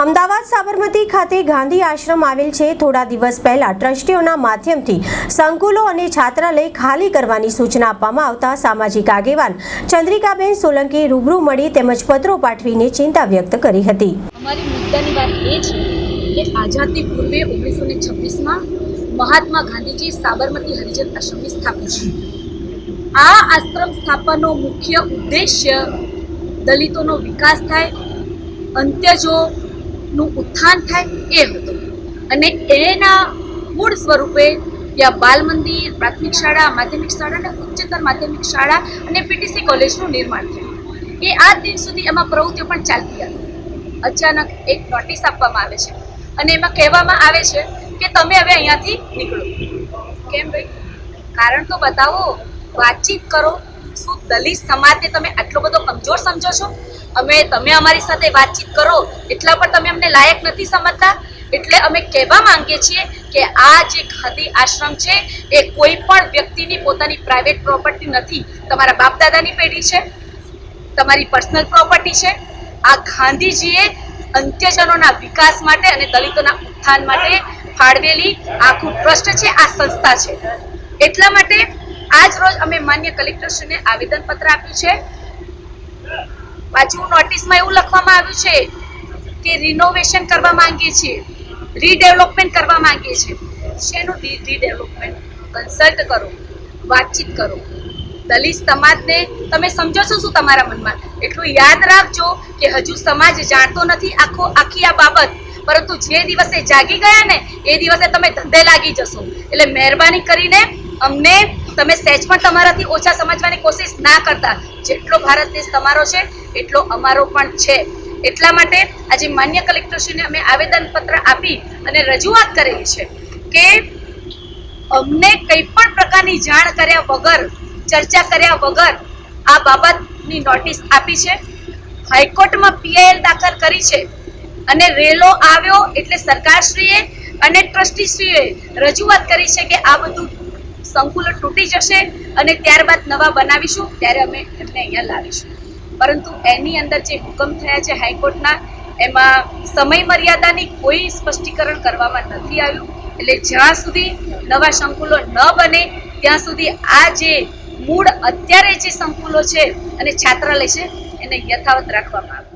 અમદાવાદ સાબરમતી ખાતે ગાંધી આશ્રમ આવેલ છે. થોડા દિવસ પહેલા ટ્રસ્ટીઓના માધ્યમથી સંકુલો અને છાત્રાલય ખાલી કરવાની સૂચના આપવામાં આવતા સામાજિક આગેવાન ચંદ્રિકાબેન સોલંકી રૂબરૂ મળી તેમજ પત્રો પાઠવીને ચિંતા વ્યક્ત કરી હતી. અમારી મુદ્દાની વાત એ છે કે આઝાદી પૂર્વે ઓગણીસો ને મહાત્મા ગાંધીજી સાબરમતી હરિજન આશ્રમની સ્થાપના છે આ આશ્રમ સ્થાપનનો મુખ્ય ઉદ્દેશ્ય દલિતોનો વિકાસ થાય. અંત્યજોનું ઉત્થાન થાય એ હતું. અને એના મૂળ સ્વરૂપે ત્યાં બાલ મંદિર, પ્રાથમિક શાળા, માધ્યમિક શાળા અને ઉચ્ચતર માધ્યમિક શાળા અને પીટીસી કોલેજનું નિર્માણ થયું. એ આ દિન સુધી એમાં પ્રવૃત્તિઓ પણ ચાલતી હતી. અચાનક એક નોટિસ આપવામાં આવે છે અને એમાં કહેવામાં આવે છે કે તમે હવે અહીંયાથી નીકળો. કેમ ભાઈ? કારણ તો બતાવો, વાતચીત કરો. શું દલિત સમાજને તમે આટલો બધો કમજોર સમજો છો? અમે તમે અમારી સાથે વાતચીત કરો એટલા પર તમે અમને લાયક નથી સમજતા. એટલે અમે કહેવા માંગીએ છીએ કે આ જે ખાદી આશ્રમ છે એ કોઈ પણ વ્યક્તિની પોતાની પ્રાઇવેટ પ્રોપર્ટી નથી. તમારા બાપ દાદાની પેઢી છે, તમારી પર્સનલ પ્રોપર્ટી છે. આ ગાંધીજીએ અંત્યજનોના વિકાસ માટે અને દલિતોના ઉત્થાન માટે ફાળવેલી આખું ટ્રસ્ટ છે, આ સંસ્થા છે. એટલા માટે આજ રોજ અમે માન્ય કલેક્ટરશ્રીને આવેદનપત્ર આપ્યું છે પાછું નોટિસમાં એવું લખવામાં આવ્યું છે કે રિનોવેશન કરવા માંગીએ છીએ રીડેવલપમેન્ટ કરવા માંગીએ છીએ. શેનું રીડેવલપમેન્ટ કન્સલ્ટ કરો, વાતચીત કરો. દલિત સમાજને, તમે સમજો છો શું તમારા મનમાં? એટલું યાદ રાખજો કે હજુ સમાજ જાણતો નથી આખો આખી આ બાબત. પરંતુ જે દિવસે જાગી ગયા ને, એ દિવસે તમે ધંધે લાગી જશો. એટલે મહેરબાની કરીને અમને, તમે સહેજ પણ તમારાથી ઓછા સમજવાની કોશિશ ના કરતા. જેટલો ભારત દેશ તમારો છે એટલો અમારો પણ છે. એટલા માટે આજે માન્ય કલેક્ટરશ્રીને અમે આવેદનપત્ર આપી અને રજૂઆત કરેલી છે કે અમને કંઈ પણ પ્રકારની જાણ કર્યા વગર, ચર્ચા કર્યા વગર આ બાબતની નોટિસ આપી છે. હાઈકોર્ટમાં પીઆઈએલ દાખલ કરી છે અને રેલો આવ્યો એટલે સરકારશ્રીએ અને ટ્રસ્ટીશ્રીએ રજૂઆત કરી છે કે આ બધું સંકુલ તૂટી જશે અને ત્યારબાદ નવા બનાવીશું. ત્યારે અમે એમને અહીંયા લાવીશું. પરંતુ એની અંદર જે હુકમ થયા છે હાઈકોર્ટના, એમાં સમય મર્યાદાની કોઈ સ્પષ્ટીકરણ કરવામાં નથી આવ્યું. એટલે જ્યાં સુધી નવા સંકુલો ન બને, ત્યાં સુધી આ જે મૂળ અત્યારે જે સંકુલો છે અને છાત્રાલય છે, એને યથાવત રાખવામાં આવે.